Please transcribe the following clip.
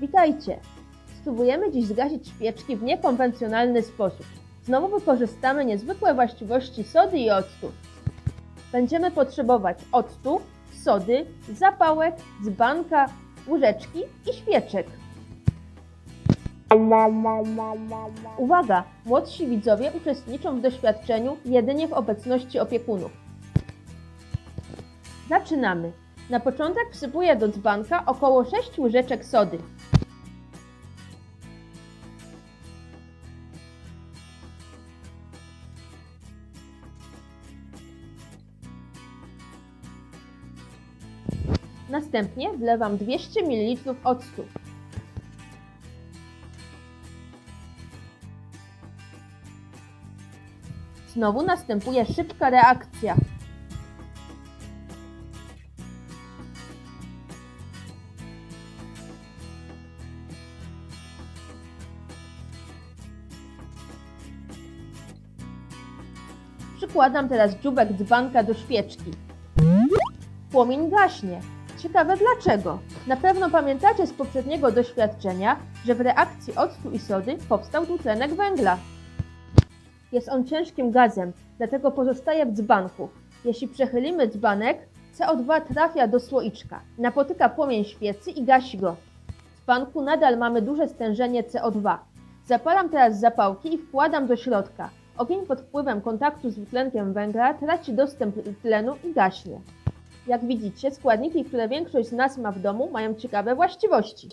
Witajcie! Spróbujemy dziś zgasić świeczki w niekonwencjonalny sposób. Znowu wykorzystamy niezwykłe właściwości sody i octu. Będziemy potrzebować octu, sody, zapałek, dzbanka, łyżeczki i świeczek. Uwaga! Młodsi widzowie uczestniczą w doświadczeniu jedynie w obecności opiekunów. Zaczynamy. Na początek wsypuję do dzbanka około 6 łyżeczek sody. Następnie wlewam 200 ml octu. Znowu następuje szybka reakcja. Przykładam teraz dziubek dzbanka do świeczki. Płomień gaśnie. Ciekawe dlaczego. Na pewno pamiętacie z poprzedniego doświadczenia, że w reakcji octu i sody powstał dwutlenek węgla. Jest on ciężkim gazem, dlatego pozostaje w dzbanku. Jeśli przechylimy dzbanek, CO2 trafia do słoiczka, napotyka płomień świecy i gasi go. W dzbanku nadal mamy duże stężenie CO2. Zapalam teraz zapałki i wkładam do środka. Ogień pod wpływem kontaktu z dwutlenkiem węgla traci dostęp do tlenu i gaśnie. Jak widzicie, składniki, które większość z nas ma w domu, mają ciekawe właściwości.